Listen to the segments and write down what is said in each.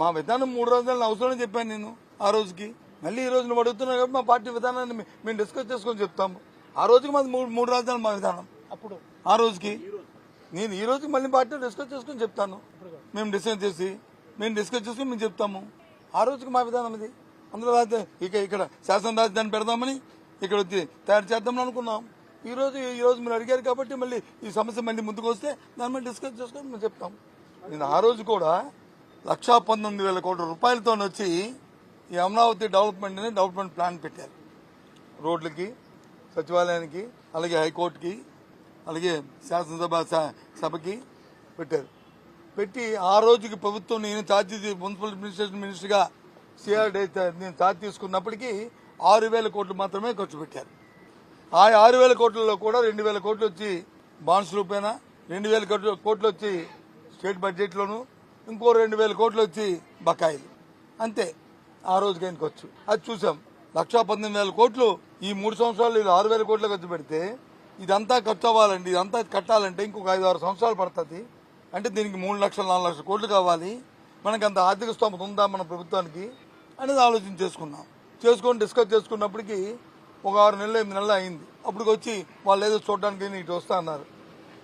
మా విధానం మూడు రోజులు అవసరం చెప్పాను నేను ఆ రోజుకి. మళ్ళీ ఈ రోజు నువ్వు అడుగుతున్నావు కాబట్టి మా పార్టీ విధానాన్ని మేము డిస్కస్ చేసుకొని చెప్తాము. ఆ రోజుకి మాది మూడు మూడు రాజధానులు మా విధానం. అప్పుడు? ఆ రోజుకి. నేను ఈ రోజుకి మళ్ళీ పార్టీ డిస్కస్ చేసుకొని చెప్తాను. మేము డిస్కస్ చేసి మేము డిస్కస్ చేసుకొని మేము చెప్తాము. ఆ రోజుకి మా విధానం ఇది. అందులో రాజధాని ఇక ఇక్కడ శాసన రాజధాని పెడదామని ఇక్కడ వచ్చి తయారు చేద్దామని అనుకున్నాం. ఈ రోజు ఈ రోజు మీరు అడిగారు కాబట్టి మళ్ళీ ఈ సమస్య మళ్ళీ ముందుకు వస్తే దాని మీద డిస్కస్ చేసుకొని మేము చెప్తాం. నేను ఆ రోజు కూడా లక్షా పంతొమ్మిది వేల కోట్ల రూపాయలతో వచ్చి ఈ అమరావతి డెవలప్మెంట్ని డెవలప్మెంట్ ప్లాన్ పెట్టారు. రోడ్లకి సచివాలయానికి అలాగే హైకోర్టుకి అలాగే శాసనసభ స- సభకి పెట్టారు. పెట్టి ఆ రోజుకి ప్రభుత్వం నేను ఛార్జ్ మున్సిపల్ అడ్మినిస్ట్రేషన్ మినిస్టర్గా సిఆర్డీ నేను ఛార్జ్ తీసుకున్నప్పటికీ ఆరు వేల కోట్లు మాత్రమే ఖర్చు పెట్టారు. ఆ ఆరు వేల కోట్లలో కూడా రెండు వేల కోట్లు వచ్చి బాండ్స్ రూపేనా రెండు వేల కోట్లు కోట్లు వచ్చి స్టేట్ బడ్జెట్లోను ఇంకో రెండు వేల కోట్లు వచ్చి బకాయిలు. అంతే. ఆ రోజుకి ఆయనకు ఖర్చు? అది చూసాం. లక్షా పంతొమ్మిది వేల కోట్లు ఈ మూడు సంవత్సరాలు ఇది ఆరు వేల కోట్లు ఖర్చు పెడితే ఇదంతా ఖర్చు అవ్వాలండి ఇదంతా కట్టాలంటే ఇంకొక ఐదు ఆరు సంవత్సరాలు పడుతుంది. అంటే దీనికి మూడు లక్షలు నాలుగు లక్షల కోట్లు కావాలి. మనకి అంత ఆర్థిక స్తోమత ఉందా మన ప్రభుత్వానికి అనేది ఆలోచన చేసుకున్నాం చేసుకొని డిస్కస్ చేసుకున్నప్పటికీ ఒక ఆరు నెలలు ఎనిమిది నెలలు అయింది. అప్పటికి వచ్చి వాళ్ళు ఏదో చూడడానికి ఇటు వస్తా అన్నారు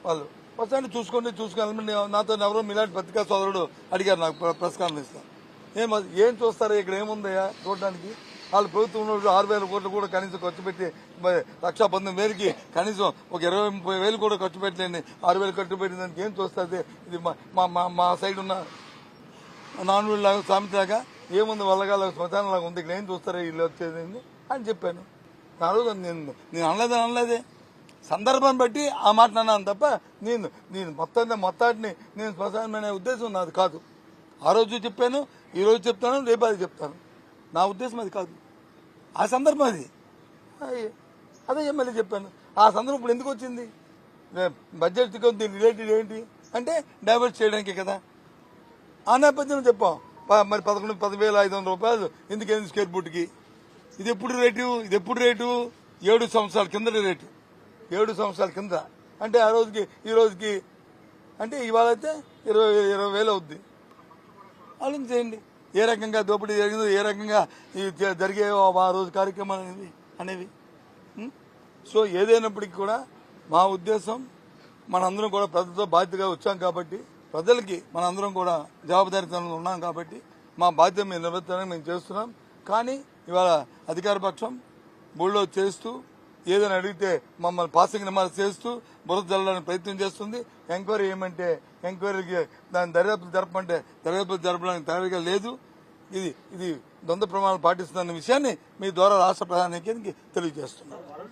వాళ్ళు. వస్తాను చూసుకోండి చూసుకొని నాతో ఎవరో మీలాంటి పత్రికా సోదరుడు అడిగారు నాకు ప్ర- ప్రెస్ కాన్ఫరెన్స్లో. ఏం అది- ఏం చూస్తారా? ఇక్కడ ఏముందయ్యా చూడడానికి? వాళ్ళు ప్రభుత్వం ఆరు వేల కోట్లు కూడా కనీసం ఖర్చు పెట్టి మరి లక్ష పంతొమ్మిది వేలకి కనీసం ఒక ఇరవై ముప్పై వేలు కూడా ఖర్చు పెట్టలేండి ఆరు వేలు ఖర్చు పెట్టిన దానికి ఏం చూస్తుంది ఇది మా- మా మా మా సైడ్ ఉన్న నాన్ లాగా సామెతలాగా ఏముంది? వల్లగా శ్మశానం లాగా ఉంది. ఇక్కడ ఏం చూస్తారా? వీళ్ళు వచ్చేది అని చెప్పాను. ఆ నేను నేను అనలేదని అనలేదే. సందర్భాన్ని బట్టి ఆ మాట అన్నాను తప్ప నేను నేను మొత్తాన్ని మొత్తాన్ని నేను శ్మశానం ఉద్దేశం నాది కాదు. ఆ రోజు చెప్పాను ఈ రోజు చెప్తాను రేపు అది చెప్తాను. నా ఉద్దేశం అది కాదు. ఆ సందర్భం అది. అదే మళ్ళీ చెప్పాను. ఆ సందర్భం ఇప్పుడు ఎందుకు వచ్చింది? బడ్జెట్ దీని రిలేటెడ్ ఏంటి? అంటే డైవర్ట్ చేయడానికి కదా. ఆ నేపథ్యం చెప్పాం. మరి పదకొండు పదివేల ఐదు వందల రూపాయలు ఎందుకైంది స్క్వేర్ ఫుట్కి? ఇది ఎప్పుడు రేటు? ఇది ఎప్పుడు రేటు? ఏడు సంవత్సరాల కిందటి రేటు. ఏడు సంవత్సరాల కింద. అంటే ఆ రోజుకి ఈ రోజుకి అంటే ఇవాళ అయితే ఇరవై ఇరవై వేలు అవుద్ది. ఆలోచన చేయండి ఏ రకంగా దోపిడీ జరిగిందో ఏ రకంగా జరిగే ఆ రోజు కార్యక్రమాలు అనేది అనేవి. సో ఏదైనప్పటికీ కూడా మా ఉద్దేశం మనందరం కూడా ప్రజలతో బాధ్యతగా వచ్చాం కాబట్టి ప్రజలకి మనందరం కూడా జవాబుదారీతనంలో ఉన్నాం కాబట్టి మా బాధ్యత మేము నిర్వర్తనం మేము చేస్తున్నాం. కానీ ఇవాళ అధికార పక్షం బుల్లో చేస్తూ ఏదైనా అడిగితే మమ్మల్ని పాసింగ్ నిమాలు చేస్తూ బురద జల్లడానికి ప్రయత్నం చేస్తుంది. ఎంక్వైరీ ఏమంటే ఎంక్వైరీకి దాని దర్యాప్తు జరపంటే దర్యాప్తు జరపడానికి తయారీగా లేదు. ఇది ఇది ద్వంద్వ ప్రమాణాలు పాటిస్తున్న విషయాన్ని మీ ద్వారా రాష్ట్ర ప్రధానికి తెలియజేస్తున్నారు